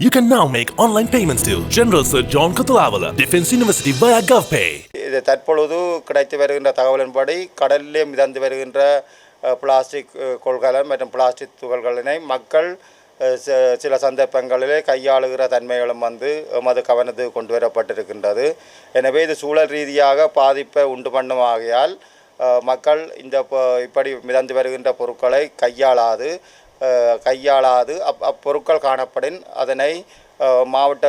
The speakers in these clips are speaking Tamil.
You can now make online payments to General Sir John Kutulavala, Defense University via GovPay. இது தற்பொழுது கிடைத்து வருகின்ற தகவலின்படி கடலிலே மிதந்து வருகின்ற பிளாஸ்டிக் கொள்கலன் மற்றும் பிளாஸ்டிக் துகள்களினை மக்கள் ச- சில சந்தர்ப்பங்களிலே கையாளுகிற தன்மைகளும் வந்து எமது கவனத்துக்கு கொண்டு வரப்பட்டிருக்கின்றது எனவே இது சூழல் ரீதியாக பாதிப்பை உண்டு பண்ணும் ஆகையால் மக்கள் இந்த இப்படி மிதந்து வருகின்ற பொருட்களை கையாளாது கையாளாது அப் அப்பொருட்கள் காணப்படின் அதனை மாவட்ட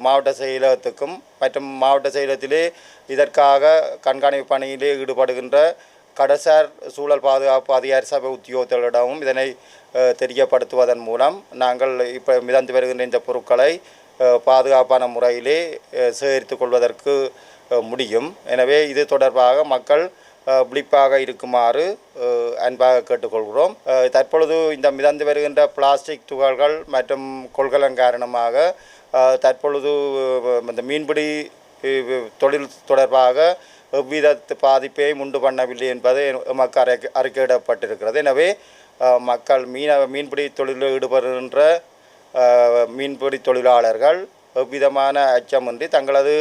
மாவட்ட செயலகத்துக்கும் மற்றும் மாவட்ட செயலகத்திலே இதற்காக கண்காணிப்பு பணியிலே ஈடுபடுகின்ற கடசார் சூழல் பாதுகாப்பு அதிகார சபை உத்தியோகத்தர்களிடமும் இதனை தெரியப்படுத்துவதன் மூலம் நாங்கள் இப்போ மிதந்து வருகின்ற இந்த பொருட்களை பாதுகாப்பான முறையிலே சேகரித்து கொள்வதற்கு முடியும். எனவே இது தொடர்பாக மக்கள் விழிப்பாக இருக்குமாறு அன்பாக கேட்டுக்கொள்கிறோம். தற்பொழுது இந்த மிதந்து வருகின்ற பிளாஸ்டிக் துகள்கள் மற்றும் கொள்கலன் காரணமாக தற்பொழுது இந்த மீன்பிடி தொழில் தொடர்பாக எவ்வித பாதிப்பையும் உண்டு பண்ணவில்லை என்பது எமக்கு அறி அறிக்கையிடப்பட்டிருக்கிறது. எனவே மக்கள் மீன மீன்பிடி தொழிலில் ஈடுபடுகின்ற மீன்பிடி தொழிலாளர்கள் எவ்விதமான அச்சமின்றி தங்களது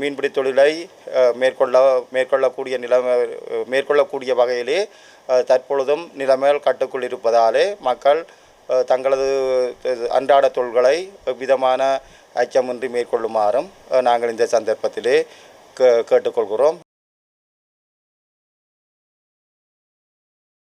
மீன்பிடி தொழிலை மேற்கொள்ள மேற்கொள்ளக்கூடிய நிலைமை மேற்கொள்ளக்கூடிய வகையிலே தற்பொழுதும் நிலைமைகள் கட்டுக்குள் இருப்பதாலே மக்கள் தங்களது அன்றாட தொழில்களை விதமான அச்சமின்றி மேற்கொள்ளுமாறும் நாங்கள் இந்த சந்தர்ப்பத்திலே கே கேட்டுக்கொள்கிறோம்.